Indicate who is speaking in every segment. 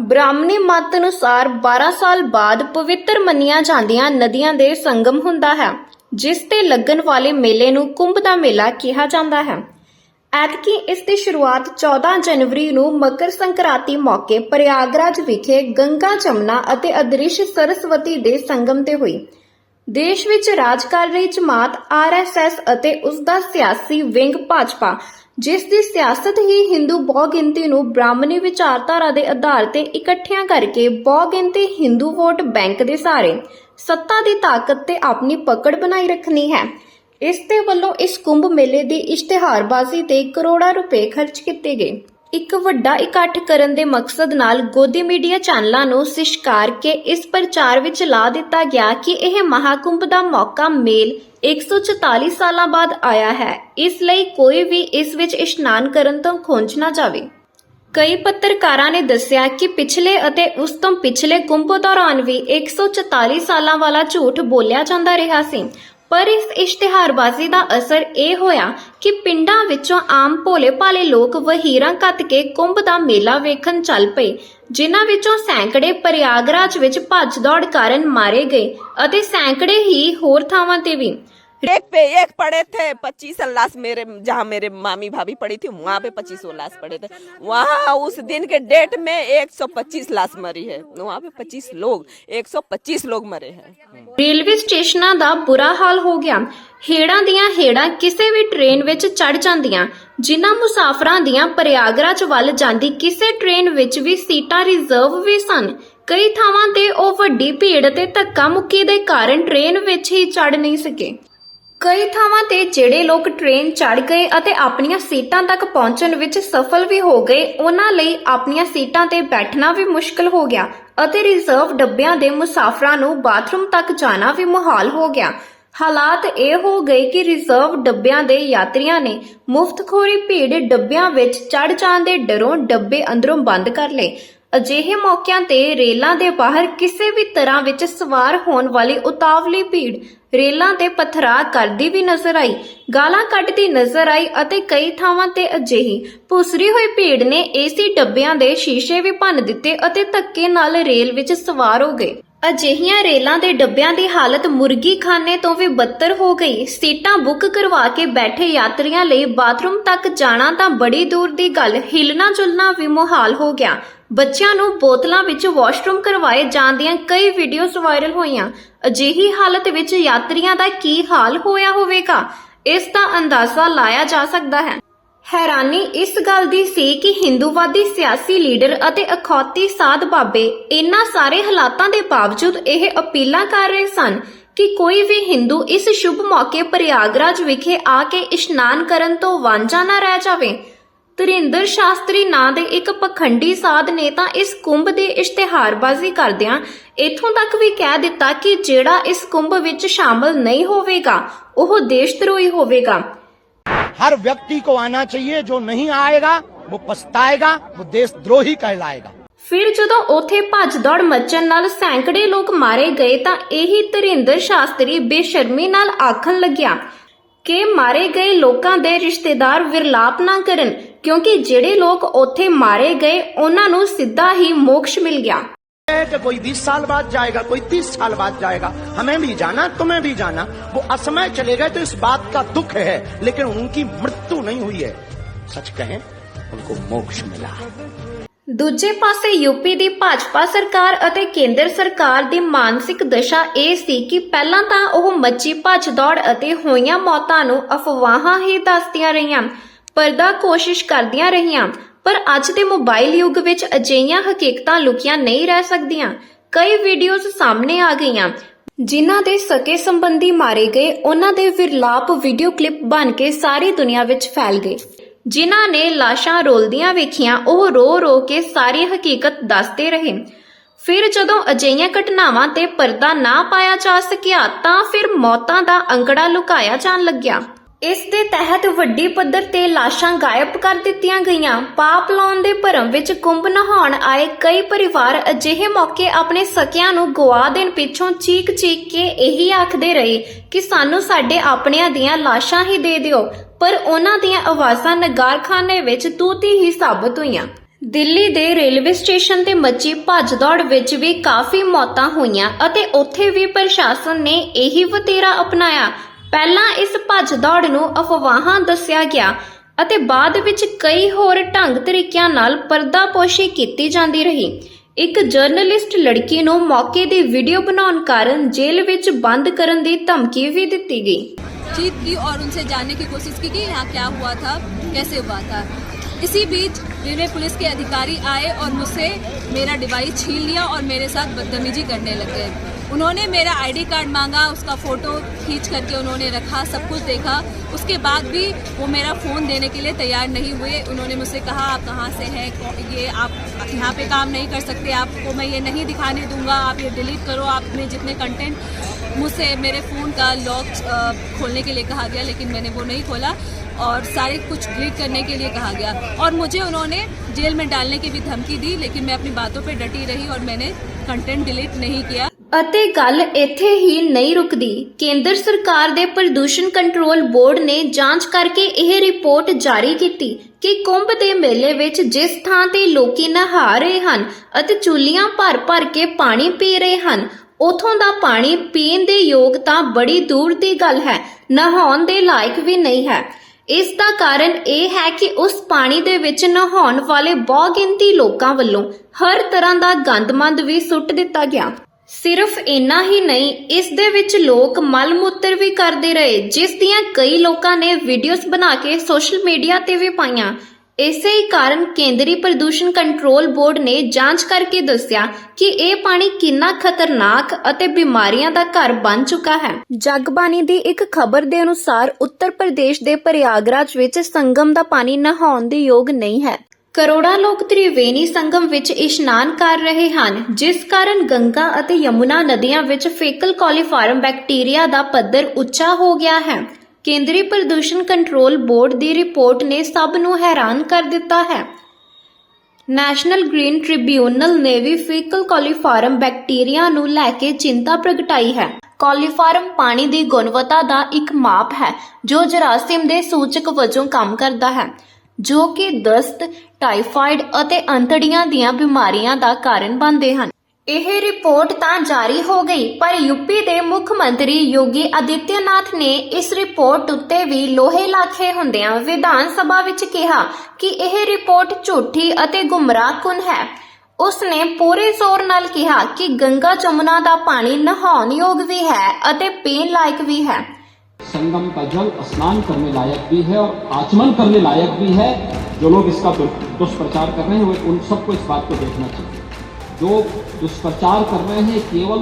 Speaker 1: ਬ੍ਰਾਹਮਣੀ ਮਤ ਅਨੁਸਾਰ 12 ਸਾਲ ਬਾਅਦ ਪਵਿੱਤਰ ਮੰਨੀਆਂ ਜਾਂਦੀਆਂ ਨਦੀਆਂ ਦੇ ਸੰਗਮ ਹੁੰਦਾ ਹੈ, ਜਿਸ ਤੇ ਲੱਗਣ ਵਾਲੇ ਮੇਲੇ ਨੂੰ ਕੁੰਭ ਦਾ ਮੇਲਾ ਕਿਹਾ ਜਾਂਦਾ ਹੈ। ਐਤਕੀ ਇਸ ਦੀ ਸ਼ੁਰੂਆਤ 14 ਜਨਵਰੀ ਨੂੰ ਮਕਰ ਸੰਕ੍ਰਾਂਤੀ ਮੌਕੇ ਪ੍ਰਯਾਗਰਾਜ ਵਿਖੇ ਗੰਗਾ ਜਮਨਾ ਅਤੇ ਅਦ੍ਰਿਸ਼ ਸਰਸਵਤੀ ਦੇ ਸੰਗਮ ਤੇ ਹੋਈ। ਦੇਸ਼ ਵਿੱਚ ਰਾਜ ਕਰ ਰਹੀ ਜਮਾਤ ਆਰਐਸਐਸ ਅਤੇ ਉਸ ਦਾ ਸਿਆਸੀ ਵਿੰਗ ਭਾਜਪਾ ਜਿਸ ਦੀ ਸਿਆਸਤ ਹੀ ਹਿੰਦੂ ਬਹੁਗਿਣਤੀ ਨੂੰ ਬ੍ਰਾਹਮਣੀ ਵਿਚਾਰਧਾਰਾ ਦੇ ਆਧਾਰ ਤੇ ਇਕੱਠਿਆਂ ਕਰਕੇ ਬਹੁਗਿਣਤੀ ਹਿੰਦੂ ਵੋਟ ਬੈਂਕ ਦੇ ਸਾਰੇ ਸੱਤਾ ਦੀ ਤਾਕਤ ਤੇ ਆਪਣੀ ਪਕੜ ਬਣਾਈ ਰੱਖਣੀ ਹੈ। ਇਸ ਦੇ ਵੱਲੋਂ ਇਸ ਕੁੰਭ ਮੇਲੇ ਦੀ ਇਸ਼ਤਿਹਾਰਬਾਜ਼ੀ ਤੇ ਕਰੋੜਾਂ ਰੁਪਏ ਖਰਚ ਕੀਤੇ ਗਏ। ਇੱਕ ਵੱਡਾ ਇਕੱਠ ਕਰਨ ਦੇ ਮਕਸਦ ਨਾਲ ਗੋਦੀ ਮੀਡੀਆ ਚੈਨਲਾਂ ਨੂੰ ਸਿਸ਼ਕਾਰ ਕੇ ਇਸ ਪ੍ਰਚਾਰ ਵਿੱਚ ਲਾ ਦਿੱਤਾ ਗਿਆ ਕਿ ਇਹ ਮਹਾਕੁੰਭ ਦਾ ਮੌਕਾ ਮੇਲ 144 ਸਾਲਾਂ ਬਾਅਦ ਆਇਆ ਹੈ। ਇਸ ਲਈ ਕੋਈ ਵੀ ਇਸ ਵਿੱਚ ਇਸ਼ਨਾਨ ਕਰਨ ਤੋਂ ਖੁੰਝ ਨਾ ਜਾਵੇ। ਕਈ ਪੱਤਰਕਾਰਾਂ ਨੇ ਦੱਸਿਆ ਕਿ ਪਿਛਲੇ ਅਤੇ ਉਸ ਤੋਂ ਪਿਛਲੇ ਕੁੰਭ ਦੌਰਾਨ ਵੀ 144 ਸਾਲਾਂ ਵਾਲਾ ਝੂਠ ਬੋਲਿਆ ਜਾਂਦਾ ਰਿਹਾ ਸੀ। ਪਰ ਇਸ ਇਸ਼ਤਿਹਾਰਬਾਜ਼ੀ ਦਾ ਅਸਰ ਇਹ ਹੋਇਆ ਕਿ ਪਿੰਡਾਂ ਵਿੱਚੋਂ ਆਮ ਭੋਲੇ-ਭਾਲੇ ਲੋਕ ਵਹੀਰਾਂ ਕੱਤ ਕੇ ਕੁੰਭ ਦਾ ਮੇਲਾ ਵੇਖਣ ਚੱਲ ਪਏ, ਜਿਨ੍ਹਾਂ ਵਿੱਚੋਂ ਸੈਂਕੜੇ ਪ੍ਰਯਾਗਰਾਜ ਵਿੱਚ ਭੱਜ ਦੌੜ ਕਾਰਨ ਮਾਰੇ ਗਏ ਅਤੇ ਸੈਂਕੜੇ ਹੀ ਹੋਰ ਥਾਵਾਂ ਤੇ ਵੀ।
Speaker 2: एक पे एक पड़े थे पच्चीस लाश मेरे जहाँ मेरे मामी भाभी पड़ी थी वहाँ पे पच्चीस लाश पड़े थे वहाँ उस दिन के डेट में एक सौ पच्चीस लाश मरी है वहाँ पे पच्चीस लोग एक सौ पच्चीस लोग मरे हैं
Speaker 1: ਰੇਲਵੇ ਸਟੇਸ਼ਨਾਂ ਦਾ ਬੁਰਾ ਹਾਲ ਹੋ ਗਿਆ ਹੇੜਾਂ ਦੀਆਂ ਹੇੜਾਂ ਕਿਸੇ ਵੀ ਟ੍ਰੇਨ ਵਿੱਚ ਚੜ ਜਾਂਦੀਆਂ ਜਿਨ੍ਹਾਂ ਮੁਸਾਫਰਾਂ ਦੀਆਂ ਪ੍ਰਯਾਗਰਾਜ ਵੱਲ ਜਾਂਦੀ ਕਿਸੇ ਟ੍ਰੇਨ ਵਿੱਚ ਵੀ ਸੀਟਾਂ ਰਿਜ਼ਰਵ ਵੀ ਸਨ ਕਈ ਥਾਵਾਂ ਤੇ ਉਹ ਵੱਡੀ ਭੀੜ ਤੇ ਧੱਕਾ ਮੁੱਕੀ ਦੇ ਕਾਰਨ ਟ੍ਰੇਨ ਵਿੱਚ ਹੀ ਚੜ ਨਹੀਂ ਸਕੇ ਕਈ ਥਾਵਾਂ ਤੇ ਜਿਹੜੇ ਲੋਕ ਟ੍ਰੇਨ ਚੜ ਗਏ ਅਤੇ ਆਪਣੀਆਂ ਸੀਟਾਂ ਤੱਕ ਪਹੁੰਚਣ ਵਿੱਚ ਸਫਲ ਵੀ ਹੋ ਗਏ, ਉਹਨਾਂ ਲਈ ਆਪਣੀਆਂ ਸੀਟਾਂ ਤੇ ਬੈਠਣਾ ਵੀ ਮੁਸ਼ਕਲ ਹੋ ਗਿਆ ਅਤੇ ਰਿਜ਼ਰਵ ਡੱਬਿਆਂ ਦੇ ਮੁਸਾਫਰਾਂ ਨੂੰ ਬਾਥਰੂਮ ਤੱਕ ਜਾਣਾ ਵੀ ਮੁਹਾਲ ਹੋ ਗਿਆ। ਹਾਲਾਤ ਇਹ ਹੋ ਗਏ ਕਿ ਰਿਜ਼ਰਵ ਡੱਬਿਆਂ ਦੇ ਯਾਤਰੀਆਂ ਨੇ ਮੁਫਤਖੋਰੀ ਭੀੜ ਡੱਬਿਆਂ ਵਿੱਚ ਚੜ ਜਾਣ ਦੇ ਡਰੋਂ ਡੱਬੇ ਅੰਦਰੋਂ ਬੰਦ ਕਰ ਲਏ ਅਜਿਹੇ ਮੌਕਿਆਂ ਤੇ ਰੇਲਾਂ ਦੇ ਬਾਹਰ ਕਿਸੇ ਵੀ ਤਰ੍ਹਾਂ ਵਿੱਚ ਸਵਾਰ ਹੋਣ ਵਾਲੀ ਉਤਾਵਲੀ ਭੀੜ ਰੇਲਾਂ ਤੇ ਪਥਰਾ ਕਰਦੀ ਵੀ ਨਜ਼ਰ ਆਈ, ਗਾਲਾਂ ਕੱਢਦੀ ਨਜ਼ਰ ਆਈ ਅਤੇ ਕਈ ਥਾਵਾਂ ਤੇ ਅਜਿਹੀ ਪੁਸਰੀ ਹੋਈ ਭੀੜ ਨੇ ਏਸੀ ਡੱਬਿਆਂ ਦੇ ਸ਼ੀਸ਼ੇ ਵੀ ਭੰਨ ਦਿੱਤੇ ਅਤੇ ਧੱਕੇ ਨਾਲ ਰੇਲ ਵਿੱਚ ਸਵਾਰ ਹੋ ਗਏ। ਅਜਿਹੀਆਂ ਰੇਲਾਂ ਦੇ ਡੱਬਿਆਂ ਦੀ ਹਾਲਤ ਮੁਰਗੀ ਖਾਨੇ ਤੋਂ ਵੀ ਬੱਤਰ ਹੋ ਗਈ। ਸੀਟਾਂ ਬੁੱਕ ਕਰਵਾ ਕੇ ਬੈਠੇ ਯਾਤਰੀਆਂ ਲਈ ਬਾਥਰੂਮ ਤੱਕ ਜਾਣਾ ਤਾਂ ਬੜੀ ਦੂਰ ਦੀ ਗੱਲ ਹਿਲਣਾ ਜੁਲਣਾ ਵੀ ਮੁਹਾਲ ਹੋ ਗਿਆ। ਬੱਚਿਆਂ ਨੂੰ ਬੋਤਲਾਂ ਵਿੱਚ ਵਾਸ਼ਰੂਮ ਕਰਵਾਏ ਜਾਣ ਦੀਆਂ ਕਈ ਵੀਡੀਓਜ਼ ਵਾਇਰਲ ਹੋਈਆਂ। ਅਜਿਹੀ ਹਾਲਤ ਵਿੱਚ ਯਾਤਰੀਆਂ ਦਾ ਕੀ ਹਾਲ ਹੋਇਆ ਹੋਵੇਗਾ, ਇਸ ਦਾ ਅੰਦਾਜ਼ਾ ਲਾਇਆ ਜਾ ਸਕਦਾ ਹੈ। ਹੈਰਾਨੀ ਇਸ ਗੱਲ ਦੀ ਸੀ ਕਿ ਹਿੰਦੂਵਾਦੀ ਸਿਆਸੀ ਲੀਡਰ ਅਤੇ ਅਖੌਤੀ ਸਾਧ ਬਾਬੇ ਇਨ੍ਹਾਂ ਸਾਰੇ ਹਾਲਾਤਾਂ ਦੇ ਬਾਵਜੂਦ ਇਹ ਅਪੀਲਾਂ ਕਰ ਰਹੇ ਸਨ ਕਿ ਕੋਈ ਵੀ ਹਿੰਦੂ ਇਸ ਸ਼ੁਭ ਮੌਕੇ ਪ੍ਰਯਾਗਰਾਜ ਵਿਖੇ ਆ ਕੇ ਇਸ਼ਨਾਨ ਕਰਨ ਤੋਂ ਵਾਂਝਾ ਨਾ ਰਹਿ ਜਾਵੇ। ਤਰਿੰਦਰ ਸ਼ਾਸਤਰੀ ਨਾਂ ਦੇ ਇੱਕ ਪਖੰਡੀ ਸਾਧ ਨੇ ਤਾਂ ਇਸ ਕੁੰਭ ਦੀ ਇਸ਼ਤਿਹਾਰਬਾਜ਼ੀ ਕਰਦਿਆਂ ਇਥੋਂ ਤੱਕ ਵੀ ਕਹਿ ਦਿੱਤਾ ਕਿ ਜਿਹੜਾ ਇਸ ਕੁੰਭ ਵਿੱਚ ਸ਼ਾਮਲ ਨਹੀਂ ਹੋਵੇਗਾ ਉਹ ਦੇਸ਼ਧਰੋਹੀ ਹੋਵੇਗਾ
Speaker 3: हर व्यक्ति को आना चाहिए जो नहीं आएगा वो पछताएगा वो देशद्रोही कहलाएगा
Speaker 1: ਫਿਰ ਜਦੋਂ ਉਥੇ ਭੱਜ ਦੌੜ ਮੱਚਣ ਨਾਲ ਸੈਂਕੜੇ ਲੋਕ ਮਾਰੇ ਗਏ ਤਾਂ ਇਹੀ ਤਰਿੰਦਰ ਸ਼ਾਸਤਰੀ ਬੇਸ਼ਰਮੀ ਨਾਲ ਆਖਣ ਲੱਗਿਆ ਕਿ ਮਾਰੇ ਗਏ ਲੋਕਾਂ ਦੇ ਰਿਸ਼ਤੇਦਾਰ ਵਿਰਲਾਪ ਨਾ ਕਰਨ ਕਿਉਂਕਿ ਜਿਹੜੇ ਲੋਕ ਉਥੇ ਮਾਰੇ ਗਏ ਉਹਨਾਂ ਨੂੰ ਸਿੱਧਾ ਹੀ ਮੋਕਸ਼ ਮਿਲ ਗਿਆ
Speaker 3: है कि कोई 20 साल बाद जाएगा कोई 30 साल बाद जाएगा हमें भी जाना तुम्हें भी जाना वो असमय चले गए तो इस बात का दुख है लेकिन उनकी मृत्यु नहीं हुई है सच कहें उनको मोक्ष मिला
Speaker 1: ਦੂਜੇ ਪਾਸੇ ਯੂਪੀ ਦੀ ਭਾਜਪਾ ਸਰਕਾਰ ਅਤੇ ਕੇਂਦਰ ਸਰਕਾਰ ਦੀ ਮਾਨਸਿਕ ਦਸ਼ਾ ਇਹ ਸੀ ਕਿ ਪਹਿਲਾਂ ਤਾਂ ਉਹ ਮੱਚੀ ਭੱਜ ਦੌੜ ਅਤੇ ਹੋਈਆਂ ਮੌਤਾਂ ਨੂੰ ਅਫਵਾਹਾਂ ਹੀ ਦੱਸਦੀਆਂ ਰਹੀਆਂ ਪਰਦਾ ਕੋਸ਼ਿਸ਼ ਕਰਦੀਆਂ ਰਹੀਆਂ, ਪਰ ਅੱਜ ਦੇ ਮੋਬਾਈਲ ਯੁੱਗ ਵਿੱਚ ਅਜਿਹੀਆਂ ਹਕੀਕਤਾਂ ਲੁਕੀਆਂ ਨਹੀਂ ਰਹਿ ਸਕਦੀਆਂ। ਕਈ ਵੀਡੀਓਜ਼ ਸਾਹਮਣੇ ਆ ਗਈਆਂ, ਜਿਨ੍ਹਾਂ ਦੇ ਸਕੇ ਸੰਬੰਧੀ ਮਾਰੇ ਗਏ, ਉਹਨਾਂ ਦੇ ਵਿਰਲਾਪ ਵੀਡੀਓ ਕਲਿੱਪ ਬਣ ਕੇ ਸਾਰੀ ਦੁਨੀਆ ਵਿੱਚ ਫੈਲ ਗਏ। ਜਿਨ੍ਹਾਂ ਨੇ ਲਾਸ਼ਾਂ ਰੋਲਦੀਆਂ ਵੇਖੀਆਂ, ਉਹ ਰੋ ਰੋ ਕੇ ਸਾਰੀ ਹਕੀਕਤ ਦੱਸਦੇ ਰਹੇ। ਫਿਰ ਜਦੋਂ ਅਜਿਹੀਆਂ ਘਟਨਾਵਾਂ ਤੇ ਪਰਦਾ ਨਾ ਪਾਇਆ ਜਾ ਸਕਿਆ, ਤਾਂ ਫਿਰ ਮੌਤਾਂ ਦਾ ਅੰਕੜਾ ਲੁਕਾਇਆ ਜਾਣ ਲੱਗਿਆ। ਇਸ ਦੇ ਤਹਿਤ ਵੱਡੀ ਪੱਧਰ ਤੇ ਲਾਸ਼ਾਂ ਗਾਇਬ ਕਰ ਦਿੱਤੀਆਂ ਗਈਆਂ। ਪਾਪ ਲਾਉਣ ਦੇ ਭਰਮ ਵਿੱਚ ਕੁੰਭ ਨਹਾਉਣ ਆਏ ਕਈ ਪਰਿਵਾਰ ਅਜਿਹੇ ਮੌਕੇ ਆਪਣੇ ਸਕਿਆਂ ਨੂੰ ਗਵਾ ਦੇਣ ਪਿੱਛੋਂ ਚੀਕ-ਚੀਕ ਕੇ ਇਹੀ ਆਖਦੇ ਰਹੇ ਕਿ ਸਾਨੂੰ ਸਾਡੇ ਆਪਣਿਆਂ ਦੀਆਂ ਲਾਸ਼ਾਂ ਹੀ ਦੇ ਦਿਓ, ਪਰ ਉਹਨਾਂ ਦੀਆਂ ਆਵਾਜ਼ਾਂ ਨਗਾਰਖਾਨੇ ਵਿੱਚ ਤੂਤੀ ਹੀ ਸਾਬਤ ਹੋਈਆਂ। ਦਿੱਲੀ ਦੇ ਰੇਲਵੇ ਸਟੇਸ਼ਨ ਤੇ ਮੱਚੀ ਭੱਜਦੌੜ ਵਿੱਚ ਵੀ ਕਾਫੀ ਮੌਤਾਂ ਹੋਈਆਂ ਅਤੇ ਉੱਥੇ ਵੀ ਪ੍ਰਸ਼ਾਸਨ ਨੇ ਇਹੀ ਵਤੀਰਾ ਅਪਣਾਇਆ ਪਹਿਲਾਂ ਇਸ ਭੱਜ ਦੌੜ ਨੂੰ ਅਫਵਾਹਾਂ ਦੱਸਿਆ ਗਿਆ ਅਤੇ ਬਾਅਦ ਵਿੱਚ ਕਈ ਹੋਰ ਢੰਗ ਤਰੀਕਿਆਂ ਨਾਲ ਪਰਦਾਪੋਸ਼ੀ ਕੀਤੀ ਜਾਂਦੀ ਰਹੀ ਇੱਕ ਜਰਨਲਿਸਟ ਲੜਕੀ ਨੂੰ ਮੌਕੇ ਦੀ ਵੀਡੀਓ ਬਣਾਉਣ ਕਾਰਨ ਜੇਲ੍ਹ ਵਿੱਚ ਬੰਦ ਕਰਨ ਦੀ ਧਮਕੀ ਵੀ ਦਿੱਤੀ ਗਈ
Speaker 4: जीत की और उनसे जानने की कोशिश की कि यहाँ क्या हुआ था कैसे हुआ था इसी बीच रेलवे पुलिस के अधिकारी आए और मुझसे मेरा डिवाइस छीन लिया और मेरे साथ बदतमीजी करने लग गए उन्होंने मेरा आईडी कार्ड मांगा, उसका फ़ोटो खींच करके उन्होंने रखा, सब कुछ देखा। उसके बाद भी वो मेरा फ़ोन देने के लिए तैयार नहीं हुए। उन्होंने मुझसे कहा, आप कहाँ से हैं? ये आप यहाँ पे काम नहीं कर सकते। आपको मैं ये नहीं दिखाने दूँगा। आप ये डिलीट करो। आपने जितने कंटेंट मुझसे मेरे फ़ोन का लॉक खोलने के लिए कहा गया, लेकिन मैंने वो नहीं खोला और सारे कुछ डिलीट करने के लिए कहा गया। और मुझे उन्होंने जेल में डालने की भी धमकी दी, लेकिन मैं अपनी बातों पर डटी रही और मैंने कंटेंट डिलीट नहीं किया।
Speaker 1: ਅਤੇ ਗੱਲ ਇੱਥੇ ਹੀ ਨਹੀਂ ਰੁਕਦੀ। ਕੇਂਦਰ ਸਰਕਾਰ ਦੇ ਪ੍ਰਦੂਸ਼ਣ ਕੰਟਰੋਲ ਬੋਰਡ ਨੇ ਜਾਂਚ ਕਰਕੇ ਇਹ ਰਿਪੋਰਟ ਜਾਰੀ ਕੀਤੀ ਕਿ ਕੁੰਭ ਦੇ ਮੇਲੇ ਵਿੱਚ ਜਿਸ ਥਾਂ ਤੇ ਲੋਕੀ ਨਹਾ ਰਹੇ ਹਨ ਅਤੇ ਚੁੱਲੀਆਂ ਭਰ-ਭਰ ਕੇ ਪਾਣੀ ਪੀ ਰਹੇ ਹਨ, ਉਥੋਂ ਦਾ ਪਾਣੀ ਪੀਣ ਦੇ ਯੋਗ ਤਾਂ ਬੜੀ ਦੂਰ ਦੀ ਗੱਲ ਹੈ, ਨਹਾਉਣ ਦੇ ਲਾਇਕ ਵੀ ਨਹੀਂ ਹੈ। ਇਸ ਦਾ ਕਾਰਨ ਇਹ ਹੈ ਕਿ ਉਸ ਪਾਣੀ ਦੇ ਵਿੱਚ ਨਹਾਉਣ ਵਾਲੇ ਬਹੁਗਿਣਤੀ ਲੋਕਾਂ ਵੱਲੋਂ ਹਰ ਤਰ੍ਹਾਂ ਦਾ ਗੰਦਮੰਦ ਵੀ ਸੁੱਟ ਦਿੱਤਾ ਗਿਆ। ਸਿਰਫ ਇੰਨਾ ਹੀ ਨਹੀਂ, ਇਸ ਦੇ ਵਿੱਚ ਲੋਕ ਮਲ ਮੂਤਰ ਵੀ ਕਰਦੇ ਰਹੇ, ਜਿਸ ਦੀਆਂ ਕਈ ਲੋਕਾਂ ਨੇ ਵੀਡੀਓਜ਼ ਬਣਾ ਕੇ ਸੋਸ਼ਲ ਮੀਡੀਆ ਤੇ ਵੀ ਪਾਈਆਂ। ਇਸੇ ਹੀ ਕਾਰਨ ਕੇਂਦਰੀ ਪ੍ਰਦੂਸ਼ਣ ਕੰਟਰੋਲ ਬੋਰਡ ਨੇ ਜਾਂਚ ਕਰਕੇ ਦੱਸਿਆ ਕਿ ਇਹ ਪਾਣੀ ਕਿੰਨਾ ਖਤਰਨਾਕ ਅਤੇ ਬਿਮਾਰੀਆਂ ਦਾ ਘਰ ਬਣ ਚੁੱਕਾ ਹੈ। ਜਗਬਾਣੀ ਦੀ ਇੱਕ ਖਬਰ ਦੇ ਅਨੁਸਾਰ ਉੱਤਰ ਪ੍ਰਦੇਸ਼ ਦੇ ਪ੍ਰਯਾਗਰਾਜ ਵਿੱਚ ਸੰਗਮ ਦਾ ਪਾਣੀ ਨਹਾਉਣ ਦੇ ਯੋਗ ਨਹੀਂ ਹੈ। ਕਰੋੜਾਂ ਲੋਕ ਤ੍ਰਿਵੇਣੀ ਸੰਗਮ ਵਿੱਚ ਇਸ਼ਨਾਨ ਕਰ ਰਹੇ ਹਨ, ਜਿਸ ਕਾਰਨ ਗੰਗਾ ਅਤੇ ਯਮੁਨਾ ਨਦੀਆਂ ਵਿੱਚ ਫੇਕਲ ਕੋਲੀਫਾਰਮ ਬੈਕਟੀਰੀਆ ਦਾ ਪੱਧਰ ਉੱਚਾ ਹੋ ਗਿਆ ਹੈ। ਕੇਂਦਰੀ ਪ੍ਰਦੂਸ਼ਣ ਕੰਟਰੋਲ ਬੋਰਡ ਦੀ ਰਿਪੋਰਟ ਨੇ ਸਭ ਨੂੰ ਹੈਰਾਨ ਕਰ ਦਿੱਤਾ ਹੈ। ਨੈਸ਼ਨਲ ਗ੍ਰੀਨ ਟ੍ਰਿਬਿਊਨਲ ਨੇ ਵੀ ਫੇਕਲ ਕੋਲੀਫਾਰਮ ਬੈਕਟੀਰੀਆ ਨੂੰ ਲੈ ਕੇ ਚਿੰਤਾ ਪ੍ਰਗਟਾਈ ਹੈ। ਕੋਲੀਫਾਰਮ ਪਾਣੀ ਦੀ ਗੁਣਵੱਤਾ ਦਾ ਇੱਕ ਮਾਪ ਹੈ, ਜੋ ਜਰਾਸੀਮ ਦੇ ਸੂਚਕ ਵਜੋਂ ਕੰਮ ਕਰਦਾ ਹੈ। ਜੋ ਕਿ ਦਸਤ, ਟਾਈਫਾਇਡ ਅਤੇ ਅੰਤੜੀਆਂ ਦੀਆਂ ਬਿਮਾਰੀਆਂ ਦਾ ਕਾਰਨ ਬਣਦੇ ਹਨ। ਇਹ ਰਿਪੋਰਟ ਤਾਂ ਜਾਰੀ ਹੋ ਗਈ ਪਰ ਯੂਪੀ ਦੇ ਮੁੱਖ ਮੰਤਰੀ ਯੋਗੀ ਆਦਿੱਤਿਆਨਾਥ ਨੇ ਇਸ ਰਿਪੋਰਟ ਉੱਤੇ ਵੀ ਲੋਹੇ ਲਾਖੇ ਹੁੰਦਿਆਂ ਵਿਧਾਨ ਸਭਾ ਵਿੱਚ ਕਿਹਾ ਕਿ ਇਹ ਰਿਪੋਰਟ ਝੂਠੀ ਅਤੇ ਗੁੰਮਰਾਹਕੁਨ ਹੈ। ਉਸ ਨੇ ਪੂਰੇ ਜ਼ੋਰ ਨਾਲ ਕਿਹਾ ਕਿ ਗੰਗਾ ਜਮੁਨਾ ਦਾ ਪਾਣੀ ਨਹਾਉਣ ਯੋਗ ਵੀ ਹੈ ਅਤੇ ਪੀਣ ਲਾਇਕ ਵੀ ਹੈ।
Speaker 5: संगम का जल स्नान करने लायक भी है और आचमन करने लायक भी है। जो लोग इसका दुष्प्रचार कर रहे हैं, वो उन सबको इस बात को देखना चाहिए। जो दुष्प्रचार कर रहे हैं, केवल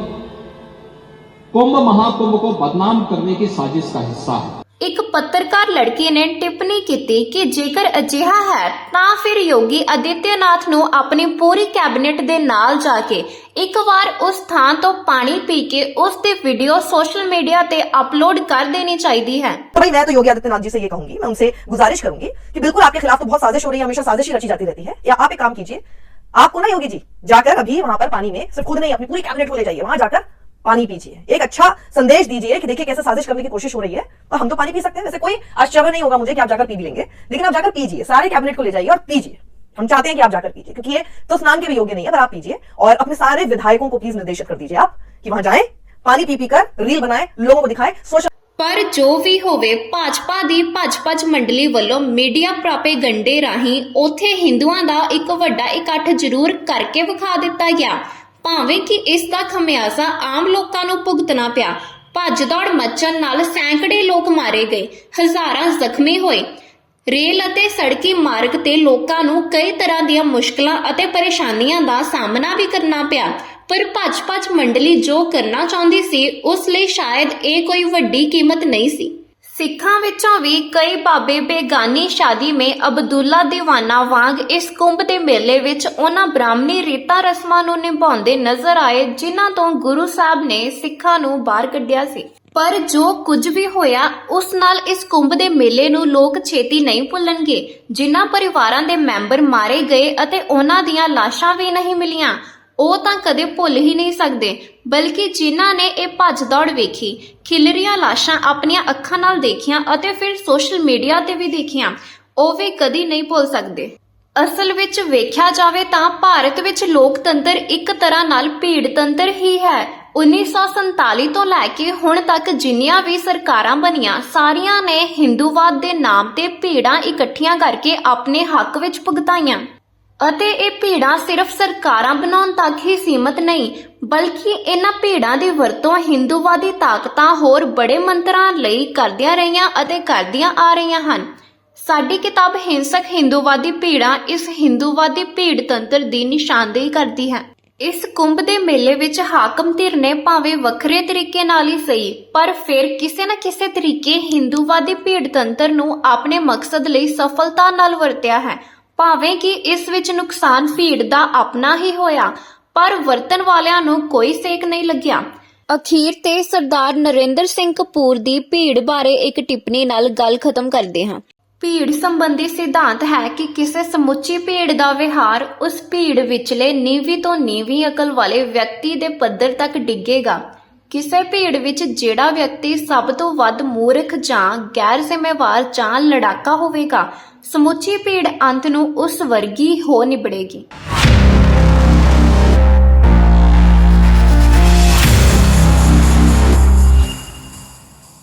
Speaker 5: कुंभ महाकुंभ को बदनाम करने की साजिश का हिस्सा है।
Speaker 1: ਇੱਕ ਪੱਤਰਕਾਰ ਲੜਕੀ ਨੇ ਟਿੱਪਣੀ ਕੀਤੀ ਕਿ ਜੇਕਰ ਅਜਿਹਾ ਹੈ ਤਾਂ ਫਿਰ ਯੋਗੀ ਆਦਿੱਤਿਆਨਾਥ ਨੂੰ ਆਪਣੀ ਪੂਰੀ ਕੈਬਨਿਟ ਦੇ ਨਾਲ ਜਾ ਕੇ ਇੱਕ ਵਾਰ ਉਸ ਥਾਂ ਤੋਂ ਪਾਣੀ ਪੀ ਕੇ ਉਸ ਦੀ ਵੀਡੀਓ ਸੋਸ਼ਲ ਮੀਡੀਆ ਤੇ ਅਪਲੋਡ ਕਰ ਦੇਣੀ ਚਾਹੀਦੀ ਹੈ
Speaker 6: तो भाई मैं तो योगी आदित्यनाथ जी से ये कहूंगी मैं उनसे गुजारिश करूंगी कि बिल्कुल आपके खिलाफ तो बहुत साजिश हो रही है हमेशा साजिश ही रची जाती रहती है या आप एक काम कीजिए आपको ना योगी जी जाकर अभी वहां पर पानी में सिर्फ खुद नहीं अपनी पूरी कैबिनेट को ले जाइए वहां जाकर पानी पीजिए एक अच्छा संदेश दीजिए कि देखिए कैसे साजिश करने की कोशिश हो रही है और हम तो पानी पी सकते हैं वैसे कोई आश्चर्य नहीं होगा मुझे कि आप जाकर पी भी लेंगे लेकिन आप जाकर पीजिए सारे कैबिनेट को ले जाइए और पीजिए हम चाहते हैं कि आप जाकर पीजिए क्योंकि ये तो स्नान के भी योग्य नहीं है पर आप पीजिए और अपने सारे विधायकों को प्लीज निर्देशित कर दीजिए आप कि वहां जाएं पानी पी पी कर रील बनाए लोगों को दिखाए सोशल
Speaker 1: ਪਰ ਜੋ ਵੀ ਹੋਵੇ ਭਾਜਪਾ ਦੀ ਭੱਜ-ਭੱਜ ਮੰਡਲੀ ਵੱਲੋਂ ਮੀਡੀਆ ਪ੍ਰਾਪੇਗੰਡੇ ਰਾਹੀਂ ਉਥੇ ਹਿੰਦੂਆਂ ਦਾ ਇੱਕ ਵੱਡਾ ਇਕੱਠ ਜ਼ਰੂਰ ਕਰਕੇ ਵਿਖਾ ਦਿੱਤਾ ਗਿਆ ਭਾਵੇਂ ਕਿ ਇਸ ਦਾ ਖਮਿਆਜ਼ਾ ਆਮ ਲੋਕਾਂ ਨੂੰ ਭੁਗਤਣਾ ਪਿਆ, ਭੱਜ ਦੌੜ ਨਾਲ ਸੈਂਕੜੇ ਲੋਕ ਮਾਰੇ ਗਏ, ਹਜ਼ਾਰਾਂ ਜ਼ਖਮੀ ਹੋਏ। ਰੇਲ ਅਤੇ ਸੜਕੀ ਮਾਰਗ ਤੇ ਲੋਕਾਂ ਨੂੰ ਕਈ ਤਰ੍ਹਾਂ ਦੀਆਂ ਮੁਸ਼ਕਲਾਂ ਅਤੇ ਪਰੇਸ਼ਾਨੀਆਂ ਦਾ ਸਾਹਮਣਾ ਵੀ ਕਰਨਾ ਪਿਆ, ਪਰ ਭੱਜ-ਭੱਜ ਮੰਡਲੀ ਜੋ ਕਰਨਾ ਚਾਹੁੰਦੀ ਸੀ, ਉਸ ਲਈ ਸ਼ਾਇਦ ਇਹ ਕੋਈ ਵੱਡੀ ਕੀਮਤ ਨਹੀਂ ਸੀ। ਸਿੱਖਾਂ ਵਿੱਚੋਂ ਵੀ ਕਈ ਬਾਬੇ ਬੇਗਾਨੀ ਸ਼ਾਦੀ ਮੇ ਅਬਦੁੱਲਾ ਦੀਵਾਨਾ ਵਾਂਗ ਇਸ ਕੁੰਭ ਦੇ ਮੇਲੇ ਵਿੱਚ ਉਹਨਾਂ ਬ੍ਰਾਹਮਣੀ ਰੀਤਾਂ ਰਸਮਾਂ ਨੂੰ ਨਿਭਾਉਂਦੇ ਨਜ਼ਰ ਆਏ, ਜਿਨ੍ਹਾਂ ਤੋਂ ਗੁਰੂ ਸਾਹਿਬ ਨੇ ਸਿੱਖਾਂ ਨੂੰ ਬਾਹਰ ਕੱਢਿਆ ਸੀ। ਪਰ ਜੋ ਕੁਝ ਵੀ ਹੋਇਆ, ਉਸ ਨਾਲ ਇਸ ਕੁੰਭ ਦੇ ਮੇਲੇ ਨੂੰ ਲੋਕ ਛੇਤੀ ਨਹੀਂ ਭੁੱਲਣਗੇ। ਜਿਨ੍ਹਾਂ ਪਰਿਵਾਰਾਂ ਦੇ ਮੈਂਬਰ ਮਾਰੇ ਗਏ ਅਤੇ ਉਹਨਾਂ ਦੀਆਂ ਲਾਸ਼ਾਂ ਵੀ ਨਹੀਂ ਮਿਲੀਆਂ। ਉਹ ਤਾਂ ਕਦੇ ਭੁੱਲ ਹੀ ਨਹੀਂ ਸਕਦੇ, ਬਲਕਿ ਜਿਨ੍ਹਾਂ ਨੇ ਇਹ ਭੱਜ ਦੌੜ ਵੇਖੀ, ਖਿਲਰੀਆਂ ਲਾਸ਼ਾਂ ਆਪਣੀਆਂ ਅੱਖਾਂ ਨਾਲ ਦੇਖੀਆਂ ਅਤੇ ਫਿਰ ਸੋਸ਼ਲ ਮੀਡੀਆ ਤੇ ਵੀ ਦੇਖੀਆਂ, ਉਹ ਵੀ ਕਦੀ ਨਹੀਂ ਭੁੱਲ ਸਕਦੇ। ਅਸਲ ਵਿੱਚ ਵੇਖਿਆ ਜਾਵੇ ਤਾਂ ਭਾਰਤ ਵਿੱਚ ਲੋਕਤੰਤਰ ਇੱਕ ਤਰ੍ਹਾਂ ਨਾਲ ਭੀੜਤੰਤਰ ਹੀ ਹੈ। 1947 ਤੋਂ ਲੈ ਕੇ ਹੁਣ ਤੱਕ ਜਿੰਨੀਆਂ ਵੀ ਸਰਕਾਰਾਂ ਬਣੀਆਂ, ਸਾਰੀਆਂ ਨੇ ਹਿੰਦੂਵਾਦ ਦੇ ਨਾਮ ਤੇ ਭੀੜਾਂ ਇਕੱਠੀਆਂ ਕਰਕੇ ਆਪਣੇ ਹੱਕ ਵਿੱਚ ਭੁਗਤਾਈਆਂ। ਅਤੇ ਇਹ ਭੀੜਾਂ ਸਿਰਫ ਸਰਕਾਰਾਂ ਬਣਾਉਣ ਤੱਕ ਹੀ ਸੀਮਤ ਨਹੀਂ, ਬਲਕਿ ਇਹਨਾਂ ਭੀੜਾਂ ਦੀ ਵਰਤੋਂ ਹਿੰਦੂਵਾਦੀ ਤਾਕਤਾਂ ਹੋਰ ਬੜੇ ਮੰਤਰਾਂ ਲਈ ਕਰਦੀਆਂ ਰਹੀਆਂ ਅਤੇ ਕਰਦੀਆਂ ਆ ਰਹੀਆਂ ਹਨ। ਸਾਡੀ ਕਿਤਾਬ ਹਿੰਸਕ ਹਿੰਦੂਵਾਦੀ ਭੀੜਾਂ ਇਸ ਹਿੰਦੂਵਾਦੀ ਭੀੜ ਤੰਤਰ ਦੀ ਨਿਸ਼ਾਨਦੇਹੀ ਕਰਦੀ ਹੈ। ਇਸ ਕੁੰਭ ਦੇ ਮੇਲੇ ਵਿੱਚ ਹਾਕਮ ਧਿਰ ਨੇ ਭਾਵੇਂ ਵੱਖਰੇ ਤਰੀਕੇ ਨਾਲ ਹੀ ਸਹੀ, ਪਰ ਫਿਰ ਕਿਸੇ ਨਾ ਕਿਸੇ ਤਰੀਕੇ ਹਿੰਦੂਵਾਦੀ ਭੀੜ ਤੰਤਰ ਨੂੰ ਆਪਣੇ ਮਕਸਦ ਲਈ ਸਫਲਤਾ ਨਾਲ ਵਰਤਿਆ ਹੈ। ਭਾਵੇਂ ਕਿ ਇਸ ਵਿੱਚ ਨੁਕਸਾਨ ਭੀੜ ਦਾ ਆਪਣਾ ਹੀ ਹੋਇਆ, ਪਰ ਵਰਤਣ ਵਾਲਿਆਂ ਨੂੰ ਕੋਈ ਸੇਕ ਨਹੀਂ ਲੱਗਿਆ। ਅਖੀਰ ਤੇ ਸਰਦਾਰ ਨਰਿੰਦਰ ਸਿੰਘ ਕਪੂਰ ਦੀ ਭੀੜ ਬਾਰੇ ਇੱਕ ਟਿੱਪਣੀ ਨਾਲ ਗੱਲ ਖਤਮ ਕਰਦੇ ਹਾਂ। ਭੀੜ ਸੰਬੰਧੀ ਸਿਧਾਂਤ ਹੈ ਕਿ ਕਿਸੇ ਸਮੁੱਚੀ ਭੀੜ ਦਾ ਵਿਹਾਰ ਉਸ ਭੀੜ ਵਿਚਲੇ ਨੀਵੀਂ ਤੋਂ ਨੀਵੀਂ ਅਕਲ ਵਾਲੇ ਵਿਅਕਤੀ ਦੇ ਪੱਧਰ ਤੱਕ ਡਿੱਗੇਗਾ। ਕਿਸੇ ਭੀੜ ਵਿੱਚ ਜਿਹੜਾ ਵਿਅਕਤੀ ਸਭ ਤੋਂ ਵੱਧ ਮੂਰਖ ਜਾਂ ਗੈਰ ਜ਼ਿੰਮੇਵਾਰ ਜਾਂ ਲੜਾਕਾ ਹੋਵੇਗਾ, ਸਮੁੱਚੀ ਭੀੜ ਅੰਤ ਨੂੰ ਉਸ ਵਰਗੀ ਹੋ ਨਿਬੜੇਗੀ।